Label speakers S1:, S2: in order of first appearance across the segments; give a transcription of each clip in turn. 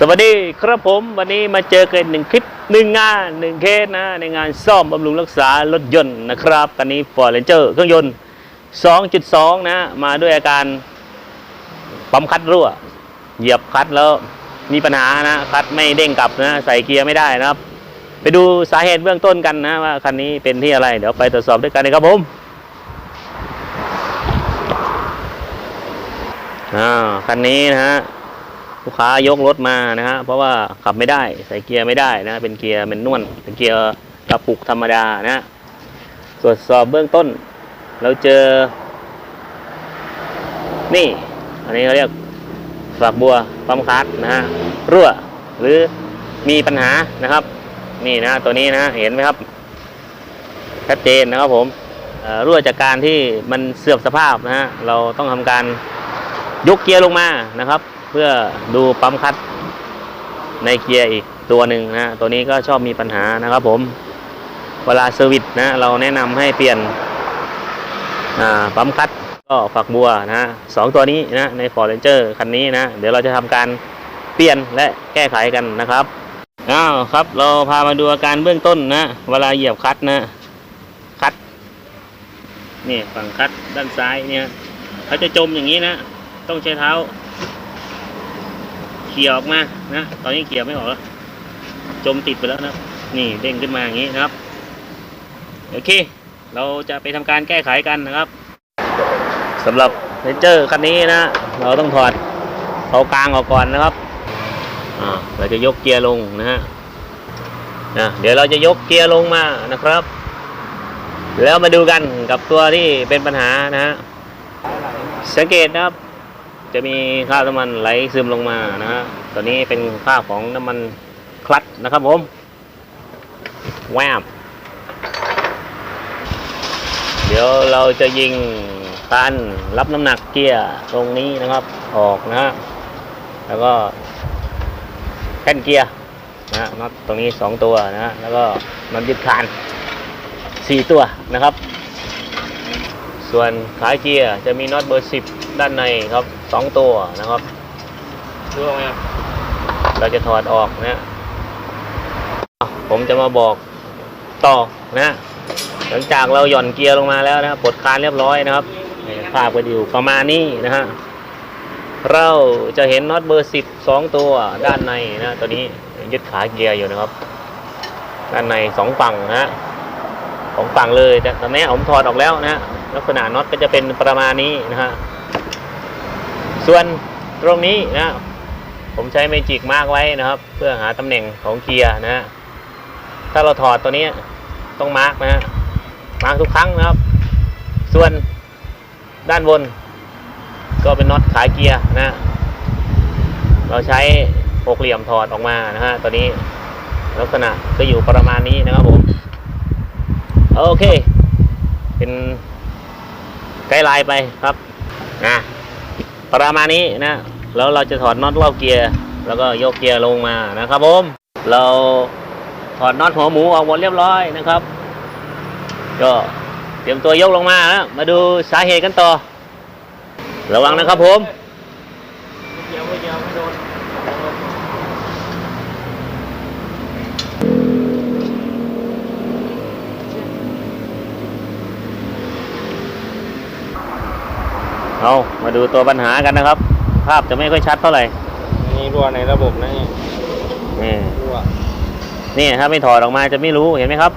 S1: สวัสดีครับผมวันนี้มาเจอกันหนึ่งคลิปหนึ่งงานหนึ่งเคสนะในงานซ่อมบำรุงรักษารถยนต์นะครับคันนี้ Ford Ranger เครื่องยนต์ 2.2 นะ มาด้วยอาการปั๊มคัดรั่ว เหยียบคัดแล้วมีปัญหานะ คัดไม่เด้งกลับนะ ใส่เกียร์ไม่ได้นะครับ ไปดูสาเหตุเบื้องต้นกันนะว่าคันนี้เป็นที่อะไร เดี๋ยวไปตรวจสอบด้วยกันนะครับผมอ่าคันนี้นะฮะ ลูกค้ายกรถมานะฮะเพราะว่าขับไม่ได้ใส่เกียร์ไม่ได้นะเป็นเกียร์เป็นนวลเป็นเกียร์กระปุกธรรมดานะตรวจสอบเบื้องต้น เราเจอ นี่ อันนี้เขาเรียกฝักบัวปั๊มคัสนะฮะรั่วหรือมีปัญหานะครับ นี่นะตัวนี้นะเห็นไหมครับชัดเจนนะครับผมรั่วจากการที่มันเสื่อมสภาพนะฮะเราต้องทำการยกเกียร์ลงมานะครับ พื่อดูปั๊มคัดในเกียร์อีกตัวหนึ่งนะตัวนี้ก็ชอบมีปัญหานะครับผมเวลาเซอร์วิสนะเราแนะนำให้เปลี่ยนปั๊มคัดก็ฝักบัวนะสองตัวนี้นะใน Ford Ranger คันนี้นะเดี๋ยวเราจะทำการเปลี่ยนและแก้ไขกันนะครับอ้าวครับเราพามาดูอาการเบื้องต้นนะ เวลาเหยียบคัดนะคัดนี่ฝั่งคัดด้านซ้ายเนี่ยเขาจะจมอย่างนี้นะ ต้องใช้เท้า เขี่ยออกมานะตอนนี้เขี่ยไม่ออกแล้วจมติดไปแล้วนะนี่เด้งขึ้นมาอย่างนี้นะครับโอเค เราจะไปทำการแก้ไขกันนะครับสำหรับเรนเจอร์คันนี้นะเราต้องถอดเขากลางออกก่อนนะครับอ่าเราจะยกเกียร์ลงนะฮะนะเดี๋ยวเราจะยกเกียร์ลงมานะครับ แล้วมาดูกันกับตัวที่เป็นปัญหานะฮะสังเกตนะครับ จะมีคราบน้ำมันไหลซึมลงมานะฮะตัวนี้เป็นคราบของน้ำมันคลัตช์นะครับผมแวบเดี๋ยวเราจะยิงการรับน้ำหนักเกียร์ตรงนี้นะครับ ออกนะฮะแล้วก็แท่นเกียร์นะฮะน็อตตรงนี้สองตัวนะฮะแล้วก็น็อตยึดคานสี่ตัวนะครับ ส่วนขาเกียร์จะมีน็อตเบอร์สิบด้านในครับ สองตัวนะครับ
S2: ดูออกไหมครับ
S1: เราจะถอดออกนะฮะอะผมจะมาบอกต่อนะฮะหลังจากเราหย่อนเกียร์ลงมาแล้วนะครับปลดคานเรียบร้อยนะครับนี่ภาพก็อยู่ประมาณนี้นะฮะเราจะเห็นน็อตเบอร์สิบสองตัวด้านในนะตัวนี้ยึดขาเกียร์อยู่นะครับ ด้านในสองฝั่งนะฮะสองฝั่งเลยแต่ตอนนี้ผมถอดออกแล้วนะฮะลักษณะน็อตก็จะเป็นประมาณนี้นะฮะ ส่วนตรงนี้นะผมใช้เมจิกมากไว้นะครับ เพื่อหาตำแหน่งของเกียร์นะฮะถ้าเราถอดตัวนี้ต้องมาร์กนะฮะมาร์กทุกครั้งนะครับ ส่วนด้านบน ก็เป็นน็อตขายเกียร์นะฮะเราใช้หกเหลี่ยมถอดออกมานะฮะตัวนี้ลักษณะก็อยู่ประมาณนี้นะครับผมโอเค เป็นไกด์ไลน์ไปครับนะ ประมาณนี้นะ แล้วเราจะถอดน็อตรอบเกียร์ แล้วก็ยกเกียร์ลงมานะครับผม เราถอดน็อตหัวหมูออกหมดเรียบร้อยนะครับ ก็เตรียมตัวยกลงมานะมาดูสาเหตุกันต่อ ระวังนะครับผม
S2: เกี่ยวไม่เกี่ยวไม่โดน
S1: เอามาดูตัวปัญหากันนะครับ ภาพจะไม่ค่อยชัดเท่าไหร่
S2: นี่รั่วในระบบนะนี่
S1: นี่
S2: รั่ว
S1: นี่ถ้าไม่ถอดออกมาจะไม่รู้เห็นไหมครับ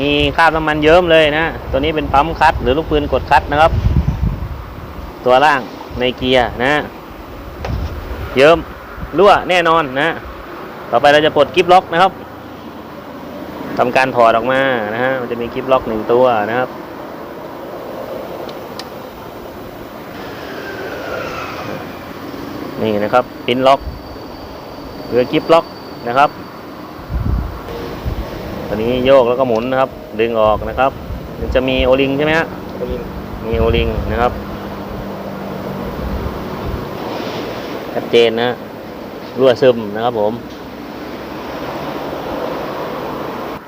S1: มีคราบน้ำมันเยิ้มเลยนะตัวนี้เป็นปั๊มคัดหรือลูกปืนกดคัดนะครับ ตัวล่างในเกียร์นะ เยิ้มรั่วแน่นอนนะ ต่อไปเราจะปลดกิฟล็อกนะครับทำการถอดออกมานะฮะมันจะมีกิฟล็อกหนึ่งตัวนะครับ นี่นะครับปินล็อกหรือกิฟล็อกนะครับตัวนี้โยกแล้วก็หมุนนะครับ ดึงออกนะครับ มันจะมีโอลิงใช่ไหมฮะ
S2: ตัวนี้
S1: มีโอลิงนะครับชัดเจนนะฮะรั่วซึมนะครับผม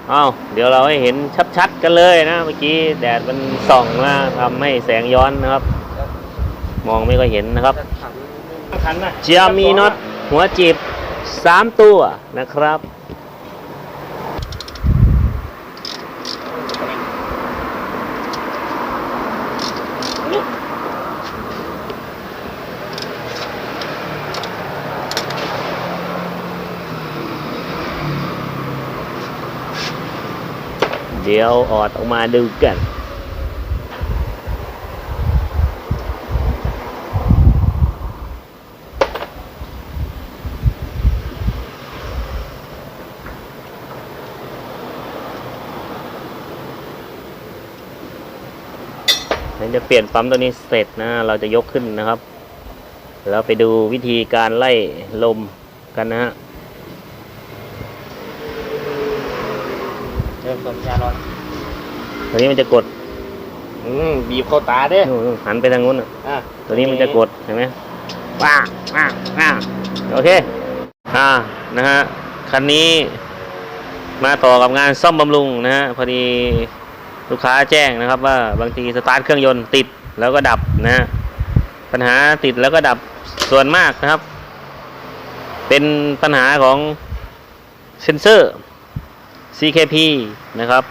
S1: เอาเดี๋ยวเราให้เห็นชัดๆกันเลยนะ เมื่อกี้แดดมันส่องมาทำให้แสงย้อนนะครับ มองไม่ค่อยเห็นนะครับ
S2: ขันขันนะ
S1: จะมีน็อตหัวจีบสามตัวนะครับเดี๋ยวออดออกมาดูกัน หลังจากเปลี่ยนปั๊มตัวนี้เสร็จนะ เราจะยกขึ้นนะครับ แล้วไปดูวิธีการไล่ลมกันนะฮะ
S2: เริ่มต้นยาร้อน
S1: ตัวนี้มันจะกด
S2: อืมบีบเข้าตาเด้
S1: นู่นๆหันไปทางนู้นน่ะ
S2: อะ
S1: ตัวนี้มันจะกดเห็นไหมว้าว้าว้าโอเคอ่านะฮะคันนี้มาต่อกับงานซ่อมบำรุงนะฮะพอดี ลูกค้าแจ้งนะครับว่าบางทีสตาร์ทเครื่องยนต์ติดแล้วก็ดับนะฮะปัญหาติดแล้วก็ดับส่วนมากนะครับ เป็นปัญหาของเซนเซอร์ CKP นะครับ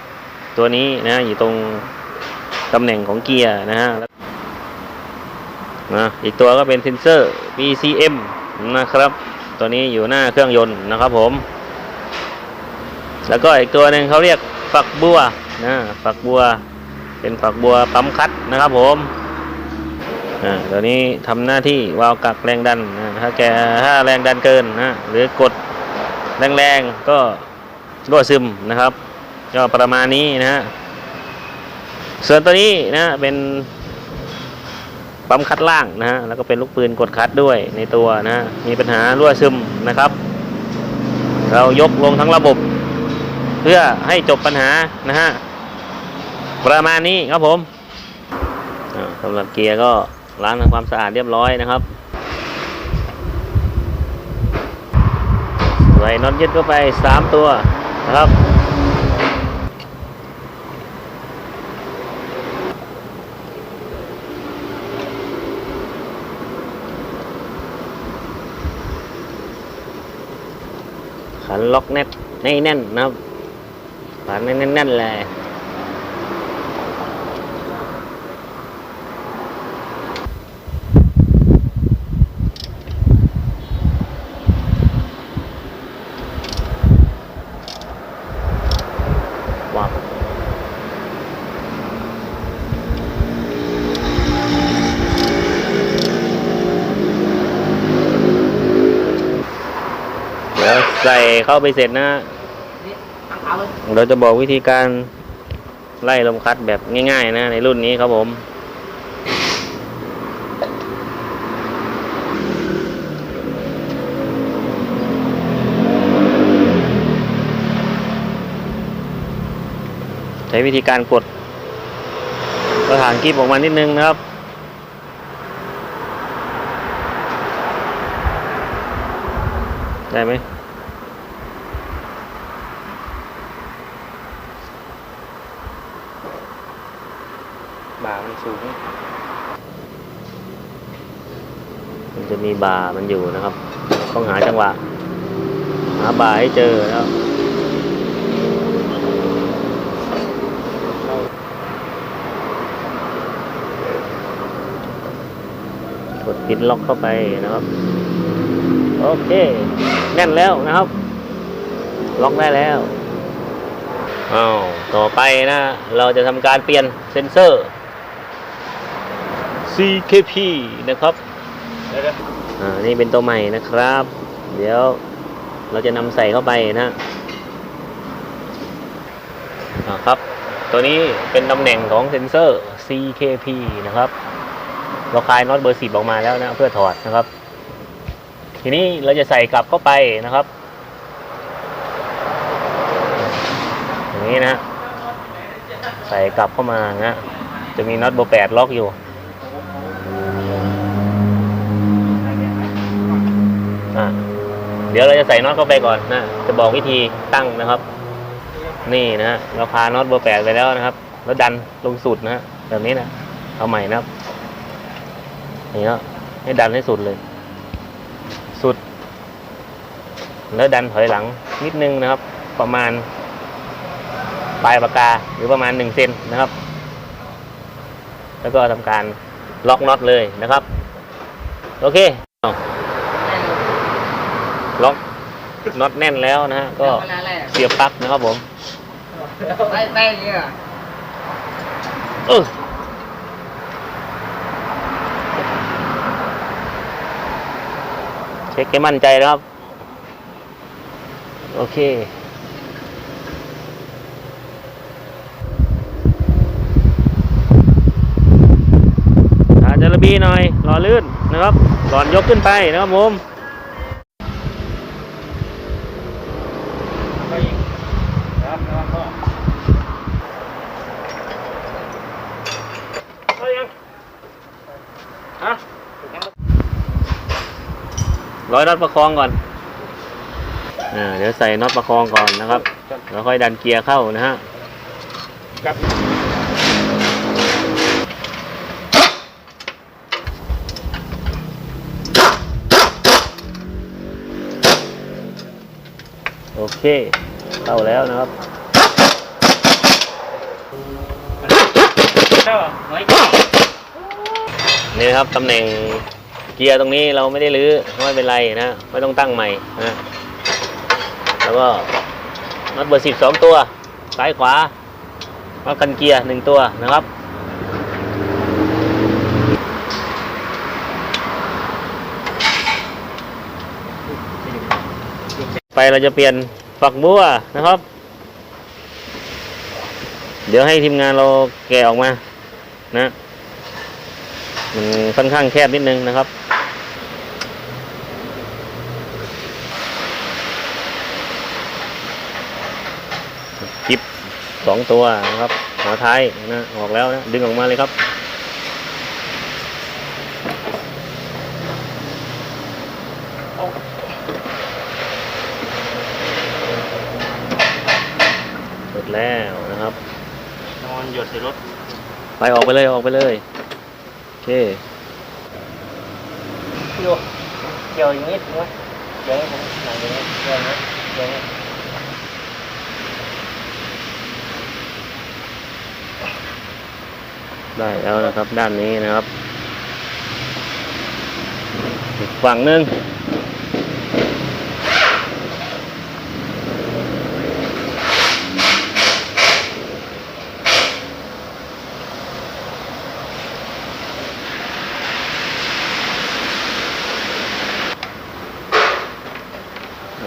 S1: ตัวนี้นะอยู่ตรงตำแหน่งของเกียร์นะฮะนะอีกตัวก็เป็นเซนเซอร์ BCM นะครับ ตัวนี้อยู่หน้าเครื่องยนต์นะครับผม แล้วก็อีกตัวหนึ่งเขาเรียกฝักบัว นะฝักบัวเป็นฝักบัวปั๊มคัดนะครับผมอ่าตัวนี้ทำหน้าที่วาล์วกักแรงดันนะถ้าแกถ้าแรงดันเกินนะหรือกดแรงๆก็รั่วซึมนะครับ ก็ประมาณนี้นะฮะส่วนตัวนี้นะเป็นปั๊มคัดล่างนะฮะแล้วก็เป็นลูกปืนกดคัดด้วยในตัวนะฮะมีปัญหารั่วซึมนะครับ เรายกลงทั้งระบบ เพื่อให้จบปัญหานะฮะประมาณนี้ครับผมสำหรับเกียร์ก็ล้างทำความสะอาดเรียบร้อยนะครับใส่น็อตยึดเข้าไปสามตัวนะครับขันล็อกแน่นให้แน่นนะครับ ขันแน่นแน่นๆเลยว้าวเดี๋ยวใส่เข้าไปเสร็จนะ เราจะบอกวิธีการไล่ลมคัดแบบง่ายๆ นะ ในรุ่นนี้ครับผม ใช้วิธีการกดกระถางกีบออกมานิดนึงนะครับได้ไหม
S2: บ่ามัน สูง
S1: มันจะมีบาร์มันอยู่นะครับ ต้องหาจังหวะ หาบาร์ให้เจอนะครับกดปิดล็อกเข้าไปนะครับ โอเค แน่นแล้วนะครับ ล็อกได้แล้วอ้าวต่อไปนะ เราจะทำการเปลี่ยนเซนเซอร์ CKP นะครับอ่านี่เป็นตัวใหม่นะครับ เดี๋ยวเราจะนำใส่เข้าไปนะอ่าครับ ตัวนี้เป็นตำแหน่งของเซ็นเซอร์ CKP นะครับ เราคลายน็อตเบอร์สิบออกมาแล้วนะเพื่อถอดนะครับ ทีนี้เราจะใส่กลับเข้าไปนะครับอย่างนี้นะ ใส่กลับเข้ามานะจะมีน็อตเบอร์แปดล็อกอยู่ อะเดี๋ยวเราจะใส่น็อตเข้าไปก่อนนะ จะบอกวิธีตั้งนะครับ นี่นะฮะเราพาน็อตเบอร์แปดไปแล้วนะครับ แล้วดันลงสุดนะฮะแบบนี้นะเอาใหม่นะครับนี่นะให้ดันให้สุดเลย สุด แล้วดันถอยหลังนิดนึงนะครับ ประมาณ ปลายปากกาหรือประมาณหนึ่งเซนนะครับ แล้วก็ทำการล็อกน็อตเลยนะครับ โอเคเอาล็อก น็อตแน่นแล้วนะฮะก็
S3: เวลาอะไรอะ
S1: เสียบปลั๊กนะครับผม
S3: ไปไปเนี่ย
S1: เออเช็คให้มั่นใจนะครับ โอเคอาจจะระบีหน่อยรอลื่นนะครับก่อนยกขึ้นไปนะครับผม
S2: ไปอีกครับนะครับพ่อ
S1: เอายังฮะ ร้อยน็อตประคองก่อนอ่าเดี๋ยวใส่น็อตประคองก่อนนะครับแล้วค่อยดันเกียร์เข้านะฮะ
S2: ครับ
S1: โอเคเข้าแล้วนะครับ
S2: เจ้าไว้
S1: นี่นะครับตำแหน่ง เกียร์ตรงนี้เราไม่ได้รื้อไม่เป็นไรนะ ไม่ต้องตั้งใหม่นะแล้วก็น็อตเบอร์สิบสองตัว ซ้ายขวาน็อตกันเกียร์หนึ่งตัวนะครับไปเราจะเปลี่ยนฝักบัวนะครับ เดี๋ยวให้ทีมงานเราแกะออกมานะมันค่อนข้างแคบนิดนึงนะครับ สองตัวนะครับ หัวท้ายนะออกแล้วนะดึงออกมาเลยครับ หมดแล้วนะครับ
S2: นอนหยดใส่รถ
S1: ไปออกไปเลยออกไปเลย โอเค
S2: โยเกี่ยวอย่างนี้ถูกไหมเกี่ยวให้ผมหนังอย่างนี้เกี่ยวอย่างนี้เกี่ยวอย่างนี้
S1: ได้แล้วนะครับ ด้านนี้นะครับอีกฝั่งหนึ่ง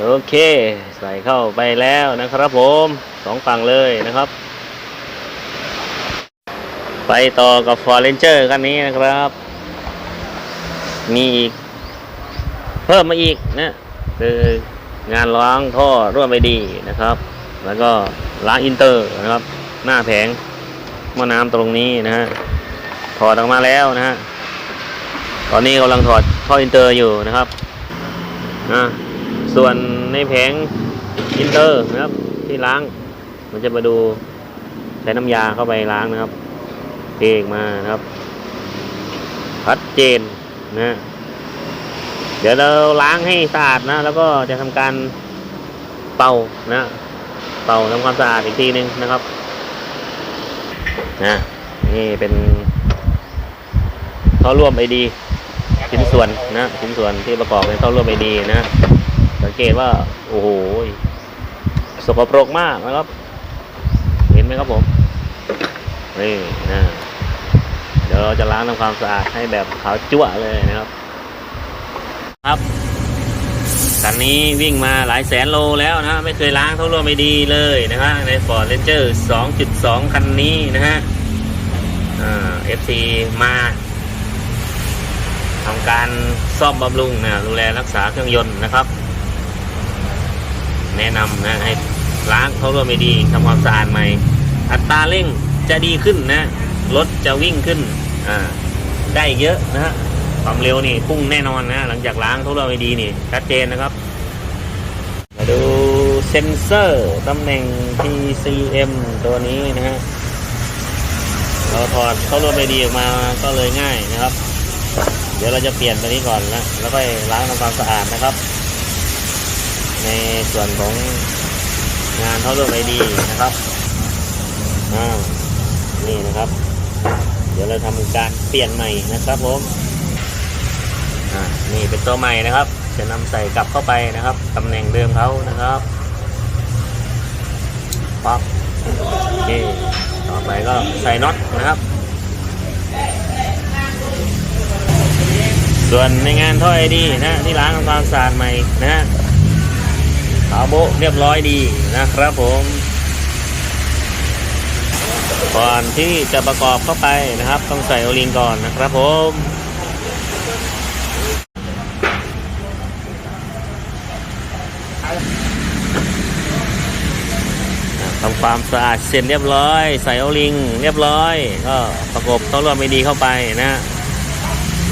S1: โอเค ใส่เข้าไปแล้วนะครับผมสองฝั่งเลยนะครับ ไปต่อกับ f o r r a n g e r คันนี้นะครับ มีอีก เพิ่มมาอีกนะคืองานล้างท่อร่วมไปดีนะครับ แล้วก็ล้างอินเตอร์นะครับ หน้าแผงหม้อน้ำตรงนี้นะฮะถอดออกมาแล้วนะฮะตอนนี้กำลังถอดท่ออินเตอร์อยู่นะครับนะส่วนในแผงอินเตอร์นะครับที่ล้าง มันจะมาดูใช้น้ำยาเข้าไปล้างนะครับ เทออกมานะครับชัดเจนนะเดี๋ยวเราล้างให้สะอาดนะ แล้วก็จะทำการเป่านะเป่าทำความสะอาดอีกทีหนึ่งนะครับนะนี่เป็นท่อร่วมไอดีชิ้นส่วนนะชิ้นส่วนที่ประกอบเป็นท่อร่วมไอดีนะสังเกตว่าโอ้โหสกปรกมากนะครับ เห็นไหมครับผมนี่นะ ดี๋ยวเราจะล้างทำความสะอาดให้แบบขาวจั่วเลยนะครับ ครับคันนี้วิ่งมาหลายแสนโลแล้วนะไม่เคยล้างเท่าร่วมไม่ดีเลยนะฮะใน Ford Ranger 2.2 คันนี้นะฮะเอ่า FC มาทำการซ่อมบำรุงนะดูแลรักษาเครื่องยนต์นะครับ แนะนำนะให้ล้างเท่าร่วมไม่ดีทำความสะอาดใหม่ อัตราเร่งจะดีขึ้นนะรถจะวิ่งขึ้น อ่าได้เยอะนะฮะความเร็วนี่พุ่งแน่นอนนะหลังจากล้างทุกเราไม่ดีนี่ชัดเจนนะครับ มาดูเซนเซอร์ตำแหน่ง PCM ตัวนี้นะฮะเราถอดเข้าร่วมไม่ดีออกมาก็เลยง่ายนะครับ เดี๋ยวเราจะเปลี่ยนตัวนี้ก่อนนะแล้วก็ล้างทำความสะอาดนะครับ ในส่วนของงานท่อร่วมไอดีนะครับอ่านี่นะครับ เดี๋ยวเราทำการเปลี่ยนใหม่นะครับผมอ่านี่เป็นตัวใหม่นะครับ จะนำใส่กลับเข้าไปนะครับตำแหน่งเดิมเขานะครับปั๊บโอเคต่อไปก็ใส่น็อตนะครับ ส่วนในงานท่อไอดีนะที่ล้างทำความสะอาดใหม่นะฮะขาโบเรียบร้อยดีนะครับผม ก่อนที่จะประกอบเข้าไปนะครับ ต้องใส่โอลิงก่อนนะครับผมทำความสะอาดเสร็จเรียบร้อย ใส่โอลิงเรียบร้อย ก็ประกบเข้าร่วมไม่ดีเข้าไปนะฮะ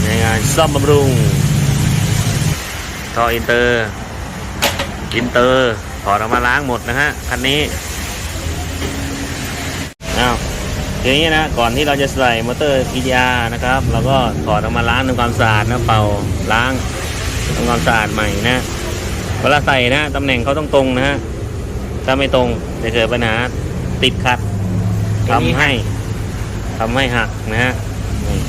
S1: ในงานซ่อมบำรุงท่ออินเตอร์อินเตอร์ถอดออกมาล้างหมดนะฮะคันนี้ อ้าว ทีนี้นะก่อนที่เราจะใส่มอเตอร์ PDR นะครับเราก็ถอดออกมาล้างทำความสะอาดนะเป่าล้างทำความสะอาดใหม่นะเวลาใส่นะตำแหน่งเขาต้องตรงนะฮะถ้าไม่ตรงจะเกิดปัญหาติดขัดทำให้ทำให้หักนะฮะนี่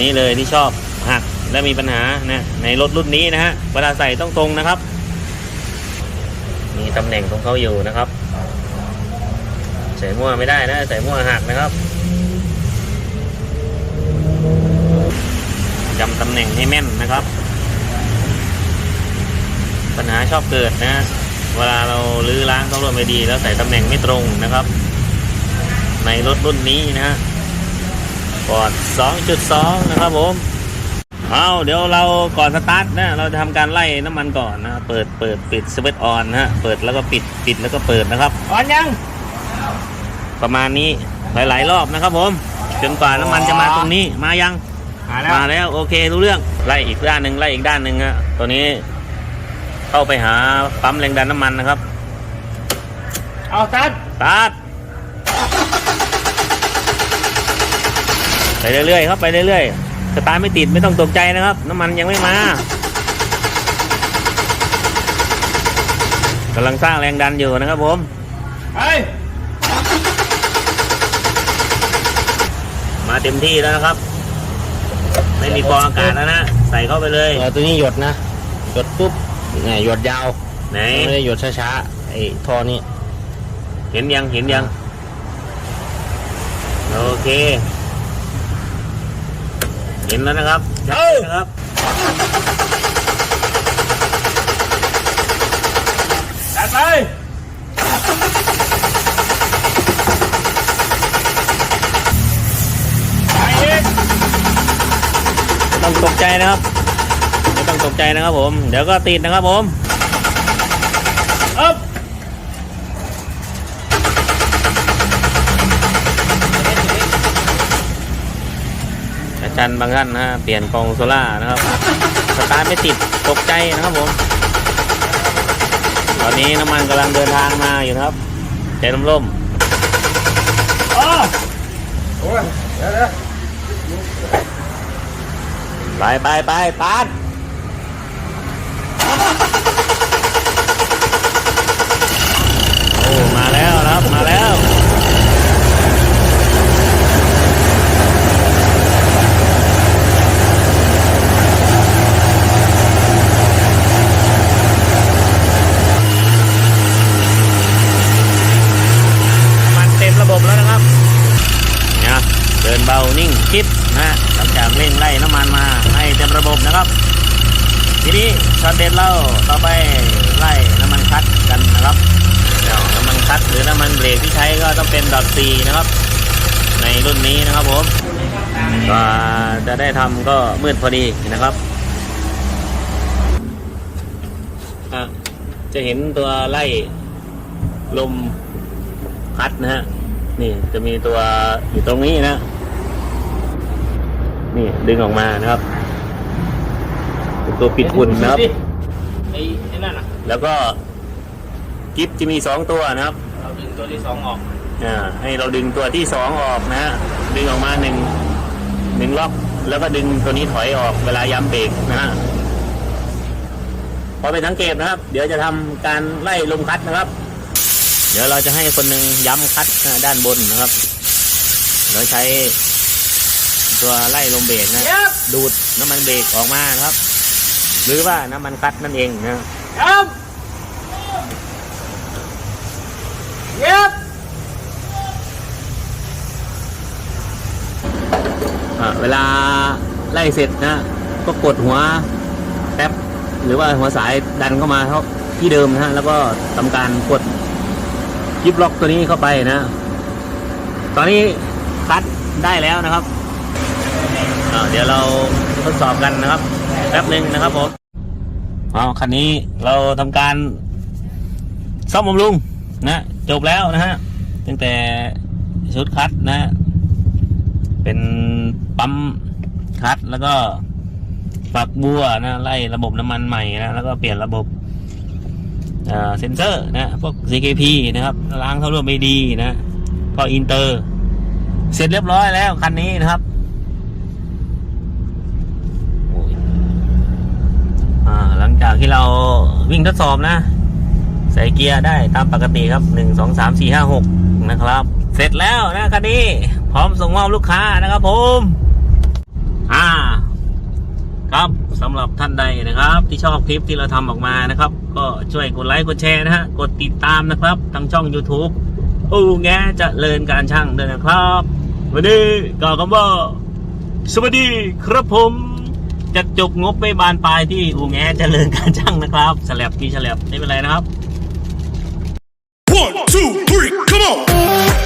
S1: นี่เลยที่ชอบหักและมีปัญหานะในรถรุ่นนี้นะฮะเวลาใส่ต้องตรงนะครับ มีตำแหน่งของเขาอยู่นะครับ ใส่มั่วไม่ได้นะ ใส่มั่วหักนะครับจำตำแหน่งให้แม่นนะครับ ปัญหาชอบเกิดนะ เวลาเราลื้อล้างต้องรวมไม่ดี แล้วใส่ตำแหน่งไม่ตรงนะครับ ในรถรุ่นนี้นะฮะปอด 2.2 นะครับผมเอาเดี๋ยวเราก่อนสตาร์ทนะเราจะทำการไล่น้ำมันก่อนนะ เปิดเปิดปิดสวิตช์ออนนะฮะ เปิดแล้วก็ปิดปิดแล้วก็เปิดนะครับ
S2: ออนยัง
S1: ประมาณนี้หลาย ๆ รอบนะครับ ผมจนกว่าน้ำมันจะมาตรงนี้มายัง
S2: มาแล้ว
S1: มาแล้วโอเครู้เรื่องไล่อีกด้านหนึ่งไล่อีกด้านหนึ่งฮะตัวนี้ เข้าไปหาปั๊มแรงดันน้ำมันนะครับ
S2: เอาตัด
S1: สตาร์ทไปเรื่อยๆครับไปเรื่อยๆสตาร์ทไม่ติดไม่ต้องตกใจนะครับ น้ำมันยังไม่มากำลังสร้างแรงดันอยู่นะครับผม
S2: เฮ้
S1: มาเต็มที่แล้วนะครับ ไม่มีกรองอากาศแล้วนะ ใส่เข้าไปเลย
S3: เออตัวนี้หยดนะ หยดปุ๊บเนี่ยหยดยาว
S1: ไหน
S3: ไม่ได้หยดช้าๆไอ้ท่อนี้
S1: เห็นยังเห็นยัง โอเค เห็นแล้วนะครับชัดเจนนะครับ
S2: ตัดเลยไปอีก
S1: ไม่ ต้องตกใจนะครับ ไม่ต้องตกใจนะครับผม เดี๋ยวก็ติดนะครับผม
S2: อึ๊บ
S1: อาจารย์บางท่านนะฮะเปลี่ยนกองโซล่านะครับ สตาร์ทไม่ติดตกใจนะครับผม ตอนนี้น้ำมันกำลังเดินทางมาอยู่นะครับใจลมลม
S2: อ๋อโอ้ยเดี๋ยวเดี๋ยว
S1: ๆ ไปไปไปปาดโอ้มาแล้วนะครับมาแล้ว มันเต็มระบบแล้วนะครับเนี่ยเดินเบานิ่งคลิปนะหลังจากเร่งไล่น้ำมันมา เต็มระบบนะครับ ทีนี้ช็อตเด็ดเราต่อไปไล่น้ำมันคัดกันนะครับเดี๋ยวน้ำมันคัดหรือน้ำมันเบรกที่ใช้ก็ต้องเป็นดอทซีนะครับ ในรุ่นนี้นะครับผมก็จะได้ทำก็มืดพอดีนะครับจะเห็นตัวไล่ลมพัดนะฮะนี่จะมีตัวอยู่ตรงนี้นะ นี่ดึงออกมานะครับ เป็นตัวปิดฝุ่นนะครับ
S2: ไอ้ไอ้นั่นน่ะ
S1: แล้วก็กิฟจะมีสองตัวนะครับ
S2: เราดึงตัวที่สองออก
S1: อ่า ให้เราดึงตัวที่สองออกนะฮะ ดึงออกมาหนึ่งหนึ่งล็อก แล้วก็ดึงตัวนี้ถอยออกเวลาย้ำเบรกนะฮะ พอไปสังเกตนะครับ เดี๋ยวจะทำการไล่ลมคัดนะครับ เดี๋ยวเราจะให้คนหนึ่งย้ำคัดนะด้านบนนะครับ เราใช้ตัวไล่ลมเบรกนะ ดูดน้ำมันเบรกออกมานะครับ หรือว่าน้ำมันคัดนั่นเองนะ
S2: ครับเย็บ
S1: อะเวลาไล่เสร็จนะ ก็กดหัวแป๊บหรือว่าหัวสายดันเข้ามาเขาที่เดิมนะฮะแล้วก็ทำการกดยิบล็อกตัวนี้เข้าไปนะ ตอนนี้คัดได้แล้วนะครับอะเดี๋ยวเราทดสอบกันนะครับ แป๊บหนึ่งนะครับผมเอาคันนี้เราทำการซ่อมบำรุงนะจบแล้วนะฮะตั้งแต่ชุดคัดนะ เป็นปั๊มคัตแล้วก็ฝักบัวนะไล่ระบบน้ำมันใหม่นะแล้วก็เปลี่ยนระบบเอ่อเซนเซอร์นะพวก CKP นะครับล้างเท่าร่วมไม่ดีนะก็อินเตอร์ เสร็จเรียบร้อยแล้วคันนี้นะครับโอ้ยอ่า หลังจากที่เราวิ่งทดสอบนะ ใส่เกียร์ได้ตามปกติครับหนึ่งสองสามสี่ห้าหกนะครับ เสร็จแล้วนะคันนี้ พร้อมส่งมอบลูกค้านะครับผมอ่าครับสำหรับท่านใดนะครับ ที่ชอบคลิปที่เราทำออกมานะครับ ก็ช่วยกดไลค์กดแชร์นะฮะกดติดตามนะครับทางช่อง YouTube อูแงจะเลินการช่างด้วยนะครับ วันนี้กล่าวคำว่าสวัสดีครับผม จะจบงบไม่บานปลายที่อูแงเจริญการช่างนะครับฉลับมีฉลับไม่เป็นไรนะครับ
S4: One, two, three, come on!